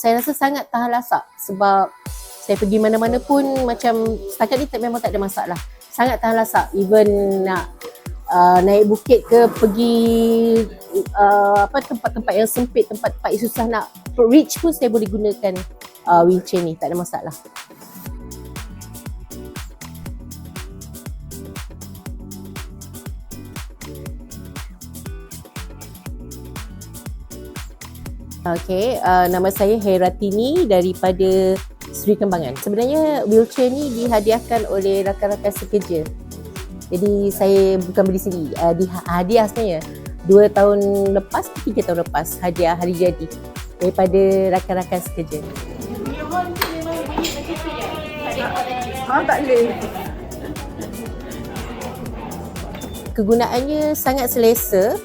Saya rasa sangat tahan lasak sebab saya pergi mana-mana pun macam setakat ni tak, memang tak ada masalah. Sangat tahan lasak. Even nak uh, naik bukit ke pergi uh, apa tempat-tempat yang sempit, tempat-tempat yang susah nak reach pun saya boleh gunakan uh, wheelchair ni. Tak ada masalah. Okay, uh, nama saya Heratini daripada Sri Kembangan. Sebenarnya wheelchair ni dihadiahkan oleh rakan-rakan sekerja. Jadi saya bukan beli sendiri, uh, di hadiah sebenarnya. Dua tahun lepas, tiga tahun lepas hadiah hari jadi daripada rakan-rakan sekerja. Ah, tak boleh. Kegunaannya sangat selesa.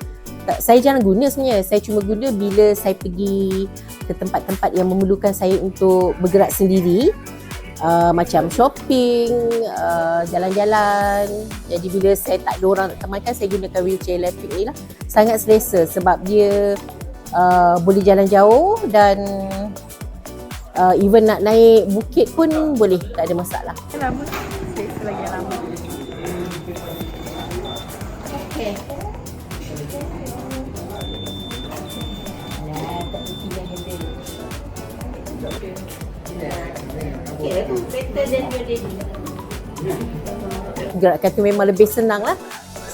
Tak, saya jarang guna sebenarnya. Saya cuma guna bila saya pergi ke tempat-tempat yang memerlukan saya untuk bergerak sendiri. Uh, macam shopping, uh, jalan-jalan. Jadi bila saya tak ada orang nak temankan, saya gunakan wheelchair elektrik ni lah. Sangat selesa sebab dia uh, boleh jalan jauh dan uh, even nak naik bukit pun boleh, tak ada masalah. Lama. Selesa lagi yang lama. Okay. Better than your daddy. Tu memang lebih senang lah.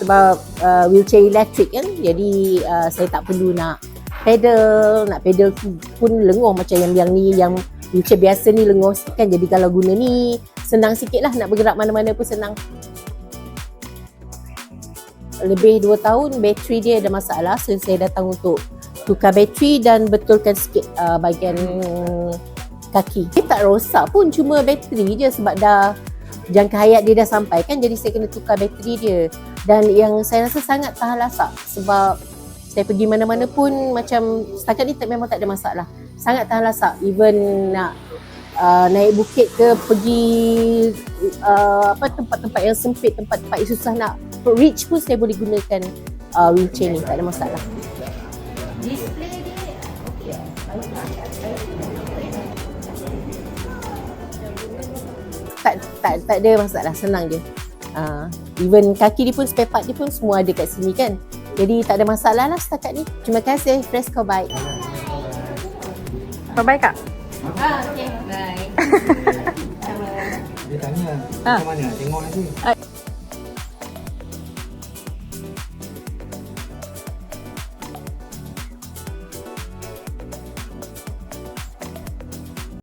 Sebab uh, wheelchair elektrik kan. Jadi uh, saya tak perlu nak pedal. Nak pedal pun lenguh macam yang yang ni. Yang wheelchair biasa ni lenguh kan. Jadi kalau guna ni senang sikit lah nak bergerak mana-mana pun senang. Lebih 2 tahun bateri dia ada masalah. So saya datang untuk tukar bateri dan betulkan sikit uh, bahagian kaki. Dia tak rosak pun cuma bateri je sebab dah jangka hayat dia dah sampai kan jadi saya kena tukar bateri dia. Dan yang saya rasa sangat tahan lasak sebab saya pergi mana-mana pun macam setakat ni tak, memang tak ada masalah. Sangat tahan lasak even nak uh, naik bukit ke pergi uh, apa tempat-tempat yang sempit, tempat-tempat yang susah nak reach pun saya boleh gunakan uh, wheelchair ni, tak ada masalah. Display dia tak tak tak ada masalah senang je. Uh, even kaki dia pun spare part dia pun semua ada kat sini kan. Jadi tak ada masalah lah setakat ni. Terima kasih Fresco Bike. Bye-bye kak. Ah, okay. Bye. Dia tanya Ha. macam mana tengok nanti.